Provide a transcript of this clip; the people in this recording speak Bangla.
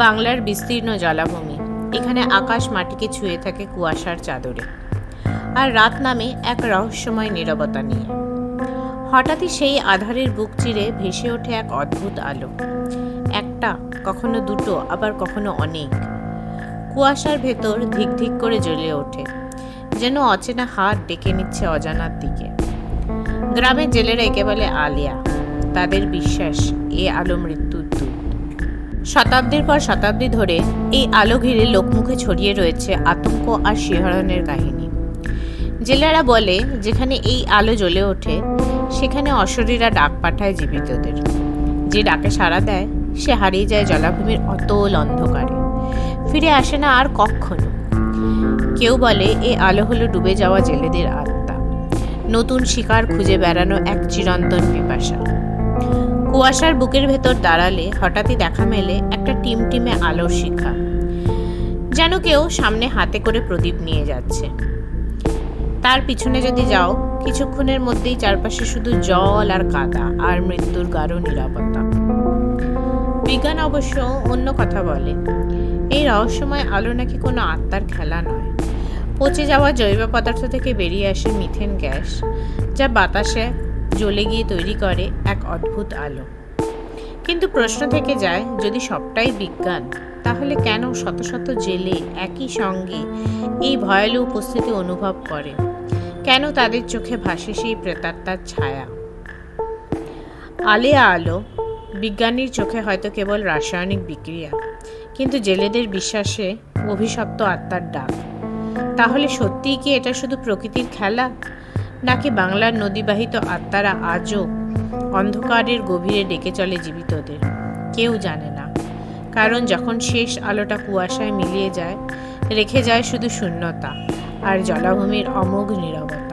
বাংলার বিস্তীর্ণ জলাভূমি। এখানে আকাশ মাটিকে ছুঁয়ে থাকে কুয়াশার চাদরে। আর রাত নামে এক রহস্যময় নীরবতা নিয়ে। হঠাৎই সেই আধারের বুক চিরে ভেসে ওঠে এক অদ্ভুত আলো। একটা, কখনো দুটো, আবার কখনো অনেক। কুয়াশার ভেতর ধিক ধিক করে জ্বলে ওঠে, যেন অচেনা হাত ডেকে নিচ্ছে অজানার দিকে। গ্রামের জেলেরা একে বলে আলিয়া। তাদের বিশ্বাস, এ আলো মৃত্যুর দূত। শতাব্দীর পর শতাব্দী ধরে এই আলো ঘিরে লোকমুখে ছড়িয়ে রয়েছে আতঙ্ক আর শিহরণের কাহিনী। জেলেরা বলে, যেখানে এই আলো জ্বলে ওঠে, সেখানে অশরীরা ডাক পাঠায় জীবিতদের। যে ডাকে সাড়া দেয়, সে হারিয়ে যায় জলাভূমির অতল অন্ধকারে। ফিরে আসে না আর কখনো। কেউ বলে, এ আলো হলো ডুবে যাওয়া জেলেদের আত্মা। নতুন শিকার খুঁজে বেড়ানো এক চিরন্তন পিপাসা। কুয়াশার বুকের ভেতর দাঁড়ালে হঠাৎই দেখা মেলে একটা টিমটিমে আলোর শিখা, যেন কেউ সামনে হাতে করে প্রদীপ নিয়ে যাচ্ছে। তার পিছনে যদি যাও, কিছুক্ষণের মধ্যেই চারপাশে শুধু জল আর কাদা আর মৃত্যুর গাঢ় নিরাপত্তা বিজ্ঞান অবশ্য অন্য কথা বলে, এই রহস্যময় আলো নাকি কোনো আত্মার খেলা নয়। পচে যাওয়া জৈব পদার্থ থেকে বেরিয়ে আসে মিথেন গ্যাস, যা বাতাসে জ্বলে গিয়ে তৈরি করে এক অদ্ভুত আলো। কিন্তু প্রশ্ন থেকে যায়, যদি সবটাই বিজ্ঞান, তাহলে কেন শত শত জেলে একই সঙ্গে এই ভয়ালু উপস্থিতি অনুভব করে? কেন তাদের চোখে ভাসে সেই প্রেতাত্মার ছায়া? আলে আলো, বিজ্ঞানীর চোখে হয়তো কেবল রাসায়নিক বিক্রিয়া, কিন্তু জেলেদের বিশ্বাসে অভিশপ্ত আত্মার ডাক। তাহলে সত্যিই কি এটা শুধু প্রকৃতির খেলা? নাকি বাংলার নদীবাহিত আত্মারা আজও অন্ধকারের গভীরে ডেকে চলে জীবিতদের? কেউ জানে না। কারণ যখন শেষ আলোটা কুয়াশায় মিলিয়ে যায়, রেখে যায় শুধু শূন্যতা আর জলাভূমির অমোঘ নীরবতা।